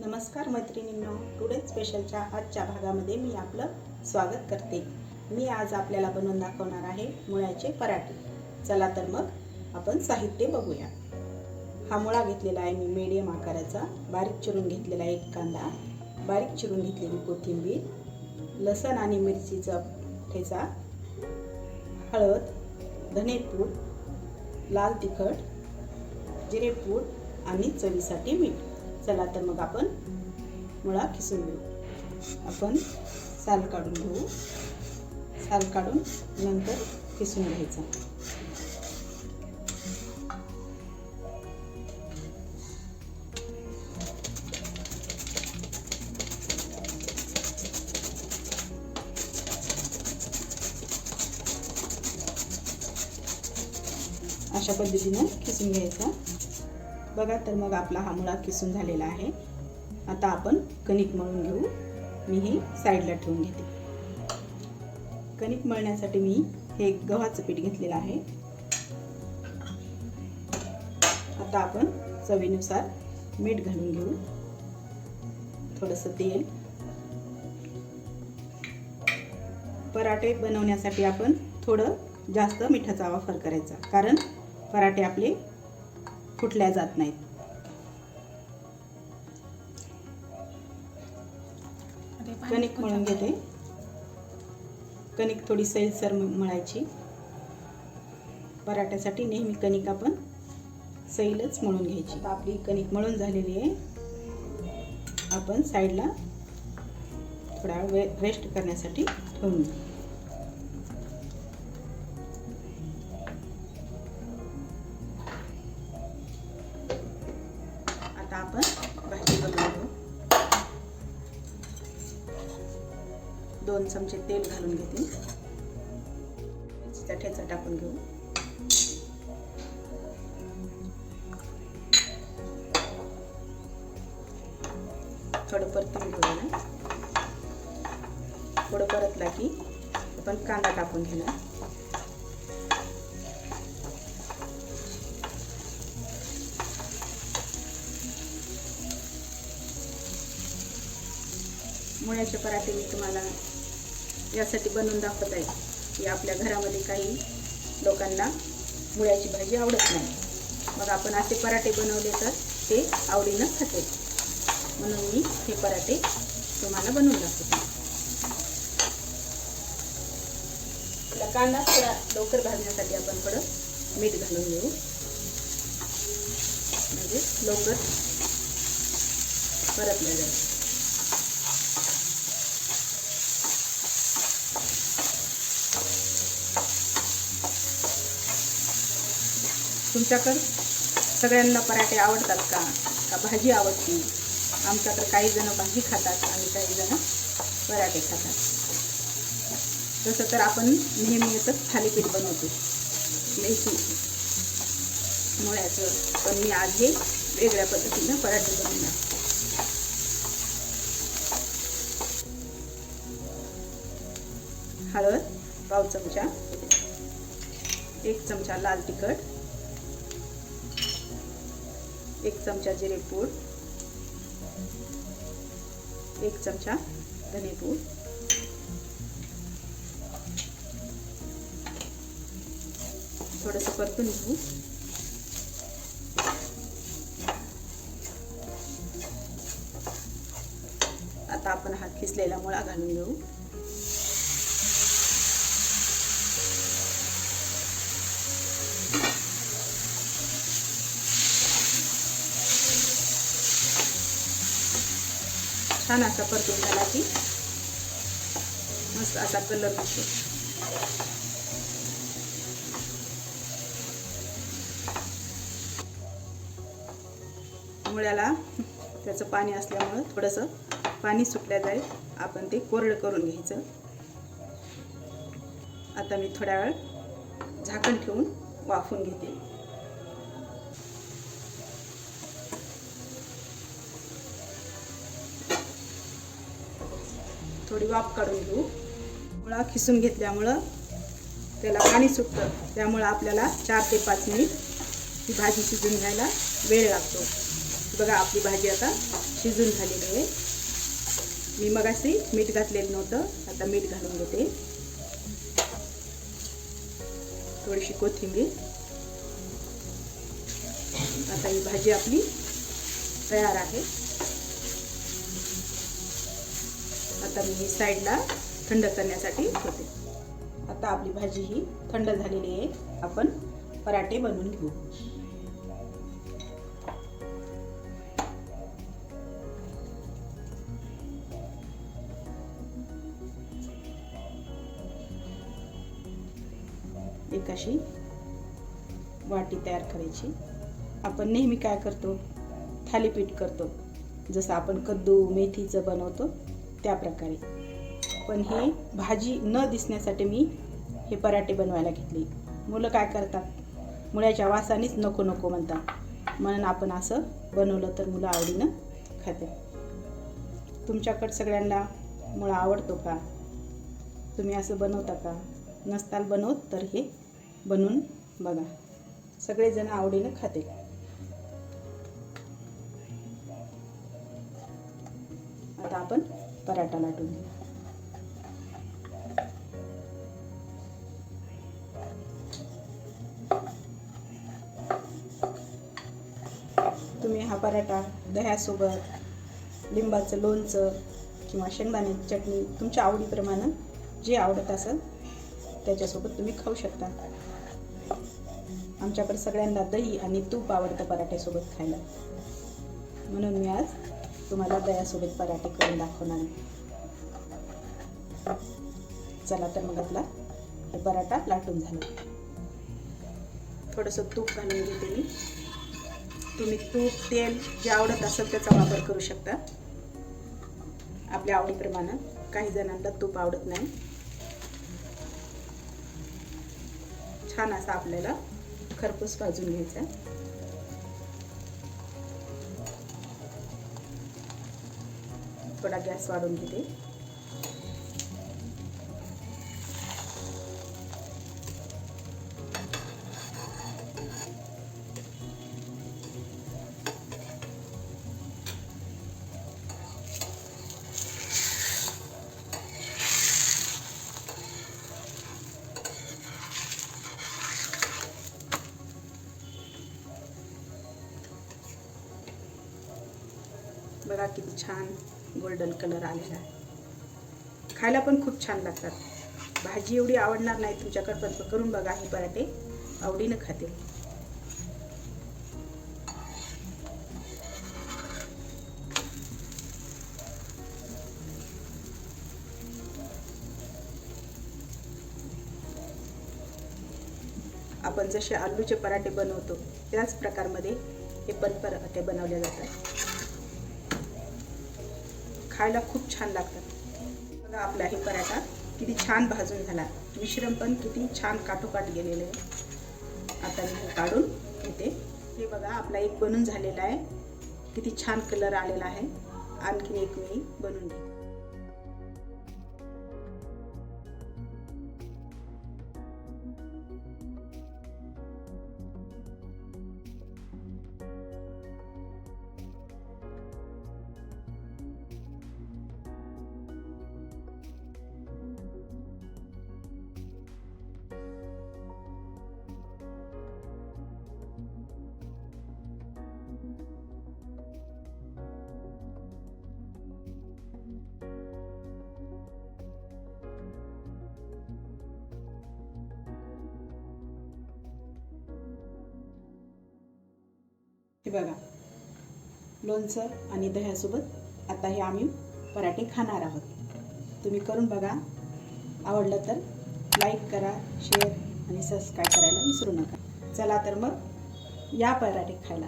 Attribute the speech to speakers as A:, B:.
A: नमस्कार मैत्रिणींनो. टुडे स्पेशलच्या आजच्या भागामध्ये मी आपलं स्वागत करते. मी आज आपल्याला बनवून दाखवणार आहे मुळ्याचे पराठे. चला तर मग आपण साहित्य बघूया. हा मुळा घेतलेला आहे मी मीडियम आकाराचा. बारीक चिरून घेतलेला एक कांदा. बारीक चिरून घेतलेली कोथिंबीर. लसण आणि मिरचीचा ठेचा. हळद. धनेपूड. लाल तिखट. जिरेपूड आणि चवीसाठी मीठ. चला तर मग आपण मुळा खिसून घेऊ. आपण साल काढून घेऊ. साल काढून नंतर खिसून घ्यायचा. अशा पद्धतीनं खिसून घ्यायचा. बघा तर मग आपला हा मुळा किसून झालेला आहे. आता आपण कणिक मळून घेऊ. मी हे साईडला ठेवून घेते. कणिक मळण्यासाठी मी हे गव्हाचं पीठ घेतलेलं आहे. आता आपण चवीनुसार मीठ घालून घेऊ. थोडंसं तेल. पराठे बनवण्यासाठी आपण थोडं जास्त मिठाचा वापर करायचा. कारण पराठे आपले फुटल्या जात नाहीत. कणिक मळून घेते. कणिक थोडी सैलसर मळायची. पराठ्यासाठी नेहमी कणिक आपण सैलच मळून घ्यायची. आपली कणिक मळून झालेली आहे. आपण साईडला थोडा वेळ रेस्ट करण्यासाठी ठेवून दोन चमचे तेल घालून घेते. मिरचीचा ठेचा टाकून घेऊ. थोडं परतून घेऊया थोडं परतला की आपण कांदा टाकून घेणार. मुळ्याचे पराठे मी तुम्हाला यासाठी बनवून दाखवत आहे. की आपल्या घरामध्ये काही लोकांना मुळ्याची भाजी आवडत नाही. मग आपण असे पराठे बनवले तर ते आवडीनं खाते. म्हणून मी हे पराठे तुम्हाला बनवून दाखवते. कांदा थोडा लवकर भाजण्यासाठी आपण थोडं मीठ घालून घेऊ. म्हणजे लवकर परतलं जाईल. तुमच्याकडं? सगळ्यांना पराठे आवडतात का? का भाजी आवडते? आमच्याकडं काहीजणं भाजी खातात आणि काहीजणं पराठे खातात. तसं तर आपण नेहमी येतच थालीपीठ बनवतो. मेथी. मुळ्याचं. पण मी आज हे वेगळ्या पद्धतीनं पराठे बनवणार हळद पाव चमचा एक चमचा लाल तिखट एक चमचा जिरेपूड एक चमचा धनेपूड थोडंसं परतून घेऊ. आता आपण हा खिसलेला मुळा घालून घेऊ. छान असा परतून झाला की मस्त असा कलर दिसतो. मुळ्याला त्याचं पाणी असल्यामुळं थोडंसं पाणी सुटल्या जाईल. आपण ते कोरडं करून घ्यायचं. आता मी थोड्या वेळ झाकण ठेवून वाफून घेते. थोडी वाफ काढून घेऊ. मुळा खिसून घेतल्यामुळं त्याला पाणी सुटतं. त्यामुळं आपल्याला चार ते पाच मिनिट ही भाजी शिजून घ्यायला वेळ लागतो. बघा आपली भाजी आता शिजून झालेली आहे. मी मगाशी मीठ घातलेलं नव्हतं आता मीठ घालून घेते. थोडीशी कोथिंबीर. आता ही भाजी आपली तयार आहे. आता मी साईडला थंड करण्यासाठी ठेवते. आता आपली भाजी ही थंड झालेली आहे. आपण पराठे बनवून घेऊ. एक अशी वाटी तयार करायची. आपण नेहमी काय करतो? थालीपीठ करतो. जसं आपण कद्दू मेथीचं बनवतो त्या प्रकारे पण ही भाजी न दिसण्यासाठी मी हे पराठे बनवायला घेतले. मुलं काय करतात? मुळ्याच्या वासानेच नको नको म्हणतात. म्हणून आपण असं बनवलं तर मुलं आवडीनं खाते. तुमच्याकडं सगळ्यांना मुळा आवडतो का? तुम्ही असं बनवता का? नसताल बनवत तर हे बनवून बघा. सगळेजण आवडीनं खाते. आता आपण पराठा लाटून घ्या तुम्ही हा पराठा दह्यासोबत लिंबाचं लोणचं किंवा शेंगदाण्याची चटणी तुमच्या आवडीप्रमाणे जे आवडत असेल त्याच्यासोबत तुम्ही खाऊ शकता. आमच्याकडे सगळ्यांना दही आणि तूप आवडतं पराठ्यासोबत खायला. म्हणून मी आज तुम्हाला दह्यासोबत पराठे करून दाखवणार आहे. चला तर मग आपला पराठा लाटून झाला. थोडंसं तूप घालून घेते मी. तुम्ही तूप तेल जे आवडत असेल त्याचा वापर करू शकता. आपल्या आवडीप्रमाणे काही जणांना तूप आवडत नाही. छान असा आपल्याला खरपूस भाजून घ्यायचा थोडा गॅस वाढून घेते बघा किती छान। गोल्डन कलर आलेला आहे. खायला पण खूप छान लागतात. भाजी एवढी आवडणार नाही तुमच्याकडे पण करून बघा हे पराठे आवडीनं खाते. आपण जसे आलूचे पराठे बनवतो त्याच प्रकारमध्ये हे पण पराठे बनवले जातात. खायला खूप छान लागतात. बघा आपला हे पराठा किती छान भाजून झाला. मिश्रण पण किती छान काठोकाठ गेलेलं आहे. आता मी हे काढून घेते. हे बघा आपला एक बनून झालेला आहे. किती छान कलर आलेला आहे. आणखीन एक मी बनवून घेते. हे बघा. लोणचं आणि दह्यासोबत आता हे आम्ही पराठे खाणार आहोत. तुम्ही करून बघा. आवडलं तर लाईक करा शेअर आणि सबस्क्राईब करायला विसरू नका. चला तर मग या पराठे खायला.